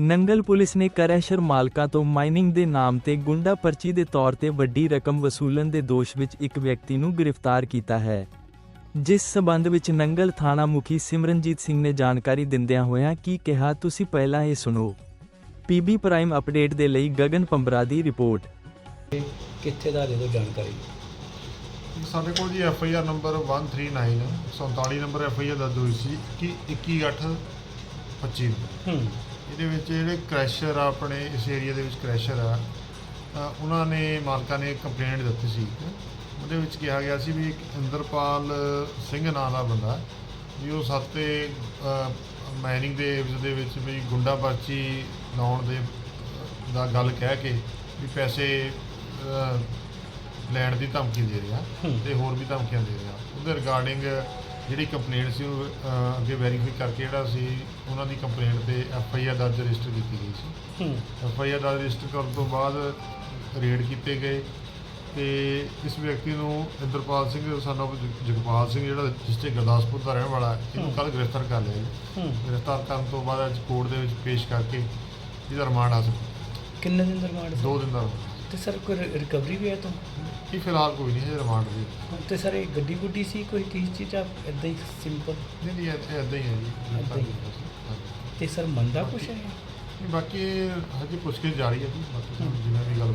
Nangal police ਨੇ ਕਰੈਸ਼ਰ ਮਾਲਕਾਂ ਤੋਂ ਮਾਈਨਿੰਗ ਦੇ ਨਾਮ ਤੇ ਗੁੰਡਾ ਪਰਚੀ ਦੇ ਤੌਰ ਤੇ ਵੱਡੀ ਰਕਮ ਵਸੂਲਣ ਦੇ ਦੋਸ਼ ਵਿੱਚ ਇੱਕ ਵਿਅਕਤੀ ਨੂੰ ਗ੍ਰਿਫਤਾਰ ਕੀਤਾ ਹੈ। ਜਿਸ ਸਬੰਧ ਵਿੱਚ ਨੰਗਲ ਥਾਣਾ ਮੁਖੀ ਸਿਮਰਨਜੀਤ ਸਿੰਘ ਨੇ ਜਾਣਕਾਰੀ ਦਿੰਦਿਆਂ ਹੋਇਆਂ ਕੀ ਕਿਹਾ ਤੁਸੀਂ ਪਹਿਲਾਂ ਇਹ ਸੁਣੋ। ਪੀਬੀ ਪ੍ਰਾਈਮ ਅਪਡੇਟ ਦੇ ਲਈ ਗਗਨ ਪੰਬਰਾ ਦੀ ਰਿਪੋਰਟ। ਕਿੱਥੇ ਦਾ ਦੇ ਦਿਓ ਜਾਣਕਾਰੀ? ਸਾਡੇ ਕੋਲ ਜੀ F I R number 139 47 number F I R ਦਰਜ ਹੋਈ ਸੀ ਕਿ 21825 ਹੂੰ। ਇਹਦੇ ਵਿੱਚ ਜਿਹੜੇ ਕ੍ਰੈਸ਼ਰ ਆ ਆਪਣੇ ਇਸ ਏਰੀਆ ਦੇ ਵਿੱਚ ਕ੍ਰੈਸ਼ਰ ਆ ਉਹਨਾਂ ਨੇ ਮਾਲਕਾਂ ਨੇ ਕੰਪਲੇਂਟ ਦਿੱਤੀ ਸੀ। ਉਹਦੇ ਵਿੱਚ ਕਿਹਾ ਗਿਆ ਸੀ ਵੀ ਇੱਕ ਇੰਦਰਪਾਲ ਸਿੰਘ ਨਾਂ ਦਾ ਬੰਦਾ ਵੀ ਉਹ ਸਾਤੇ ਮਾਈਨਿੰਗ ਦੇ ਵਿੱਚ ਦੇ ਵਿੱਚ ਵੀ ਗੁੰਡਾ ਪਰਚੀ ਲਾਉਣ ਦੇ ਦਾ ਗੱਲ ਕਹਿ ਕੇ ਵੀ ਪੈਸੇ ਲੈਣ ਦੀ ਧਮਕੀ ਦੇ ਰਿਹਾ। ਤੇ ਹੋਰ ਵੀ ਧਮਕੀਆਂ ਦੇ ਰਿਹਾ। ਉਹਦੇ ਰਿਗਾਰਡਿੰਗ ਜਿਹੜੀ ਕੰਪਲੇਂਟ ਸੀ ਉਹ ਅੱਗੇ ਵੈਰੀਫਾਈ ਕਰਕੇ ਜਿਹੜਾ ਸੀ ਉਹਨਾਂ ਦੀ ਕੰਪਲੇਂਟ ਤੇ ਐਫ ਆਈ ਆਰ ਦਰਜ ਰਜਿਸਟਰ ਕੀਤੀ ਗਈ ਸੀ ਹੂੰ ਐਫ ਆਈ ਆਰ ਦਰਜ ਰਜਿਸਟਰ ਕਰਨ ਤੋਂ ਬਾਅਦ ਰੇਡ ਕੀਤੇ ਗਏ ਤੇ ਇਸ ਵਿਅਕਤੀ ਨੂੰ ਇੰਦਰਪਾਲ ਸਿੰਘ ਜਗ- ਜਗਪਾਲ ਸਿੰਘ ਜਿਹੜਾ ਡਿਸਟ੍ਰਿਕਟ ਗੁਰਦਾਸਪੁਰ ਦਾ ਰਹਿਣ ਵਾਲਾ ਹੈ, ਇਹਨੂੰ। ਕੱਲ ਗ੍ਰਿਫਤਾਰ ਕਰ ਲਿਆ ਜੀ ਹੂੰ ਗ੍ਰਿਫਤਾਰ ਕਰਨ ਤੋਂ ਬਾਅਦ ਅੱਜ ਕੋਰਟ ਦੇ ਵਿੱਚ ਪੇਸ਼ ਕਰਕੇ ਇਹਦਾ ਰਿਮਾਂਡ ਹਾਸਲ ਕਿੰਨੇ ਦਿਨ ਦਾ ਰਿਮਾਂਡ ਸੀ? ਦੋ ਦਿਨ ਦਾ। ਤੇ ਸਰ ਕੋਈ ਰਿਕਵਰੀ ਵੀ ਹੈ ਤੋਂ ਇਹ ਫਿਲਹਾਲ ਕੋਈ ਨਹੀਂ ਹੈ ਰਿਮਾਂਡ ਦੀ ਤੇ ਸਰ ਇਹ ਗੱਡੀ ਗੁੱਡੀ ਸੀ ਕੋਈ ਕਿਸ ਚੀਜ਼ ਆ? ਇਦਾਂ ਹੀ ਸਿੰਪਲ ਨਹੀਂ ਨਹੀਂ ਇਹ ਇਦਾਂ ਹੀ ਹੈ ਜੀ। ਏਦਾਂ ਹੀ। ਹਾਂਜੀ। ਤੇ ਸਰ ਮੰਦਾ ਕੁਛ ਹੈ? ਨਹੀਂ, ਬਾਕੀ ਹਜੇ ਪੁੱਛ ਕੇ ਜਾਰੀ ਹੈ ਜੀ। ਬਾਕੀ ਤੁਹਾਨੂੰ ਜਿਵੇਂ ਵੀ ਗੱਲਬਾਤ